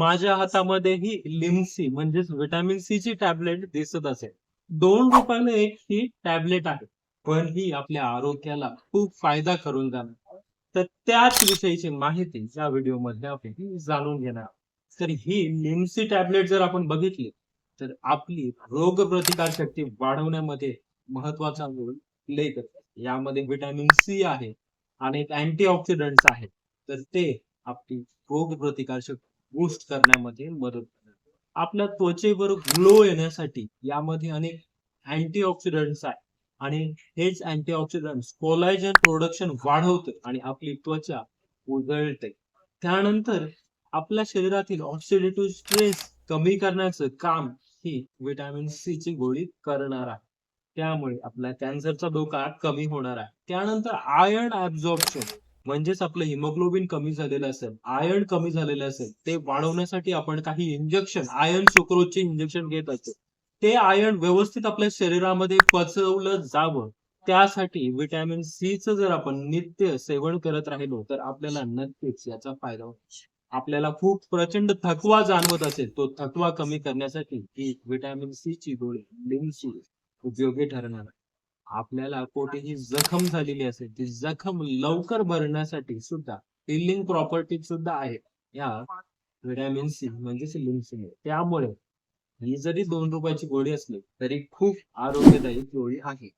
माझ्या हातामध्ये ही लिमसी म्हणजेच व्हिटॅमिन सी ची टॅबलेट दिसत असेल. दोन रुपयाला एक ही टॅबलेट आहे पण ही आपल्या आरोग्याला खूप फायदा करून जाणार. तर त्याच विषयीची माहिती या व्हिडिओमध्ये आपण जाणून घेणार तर ही लिमसी टॅबलेट जर आपण बघितली तर आपली रोगप्रतिकार शक्ती वाढवण्यामध्ये महत्त्वाचा रोल प्ले करते. यामध्ये व्हिटॅमिन सी आहे अनेक अँटीऑक्सिडंट्स आहेत. तर ते आपली रोगप्रतिकार शक्ती बूस्ट करण्यामध्ये मदत करते. आपल्या त्वचेवर ग्लो येण्यासाठी यामध्ये अनेक अँटीऑक्सिडंट्स आहेत. आणि हेच अँटीऑक्सिडंट्स कोलायजन प्रोडक्शन वाढवते आणि आपली त्वचा उजळते. त्यानंतर आपल्या शरीरातील ऑक्सिडेटिव्ह स्ट्रेस कमी करण्याचं काम ही व्हिटॅमिन सी ची गोळी करणार आहे. त्यामुळे आपला कॅन्सरचा धोका कमी होणार आहे. त्यानंतर आयर्न ऍब्झॉर्प्शन म्हणजेच आपलं हिमोग्लोबिन कमी झालेलं असेल आयर्न कमी झालेलं असेल ते वाढवण्यासाठी आपण काही इंजेक्शन आयर्न सुक्रोजचे इंजेक्शन घेत असतो. ते आयर्न व्यवस्थित आपल्या शरीरामध्ये पचवलं जावं. त्यासाठी व्हिटॅमिन सीचं जर आपण नित्य सेवन करत राहिलो तर आपल्याला नक्कीच याचा फायदा होतो. आपल्याला खूप प्रचंड थकवा जाणवत असेल तो थकवा कमी करण्यासाठी ही व्हिटॅमिन सी ची गोळी लिमसी उपयोगी ठरणार आहे. आपल्याला कोठेही जखम झालेली असेल ती जखम लवकर भरण्यासाठी सुद्धा हिलिंग प्रॉपर्टी सुद्धा आहे. या व्हिटॅमिन सी म्हणजेच लिमसी त्यामुळे ही जरी दोन रुपयाची गोळी असली तरी खूप आरोग्यदायी गोळी आहे.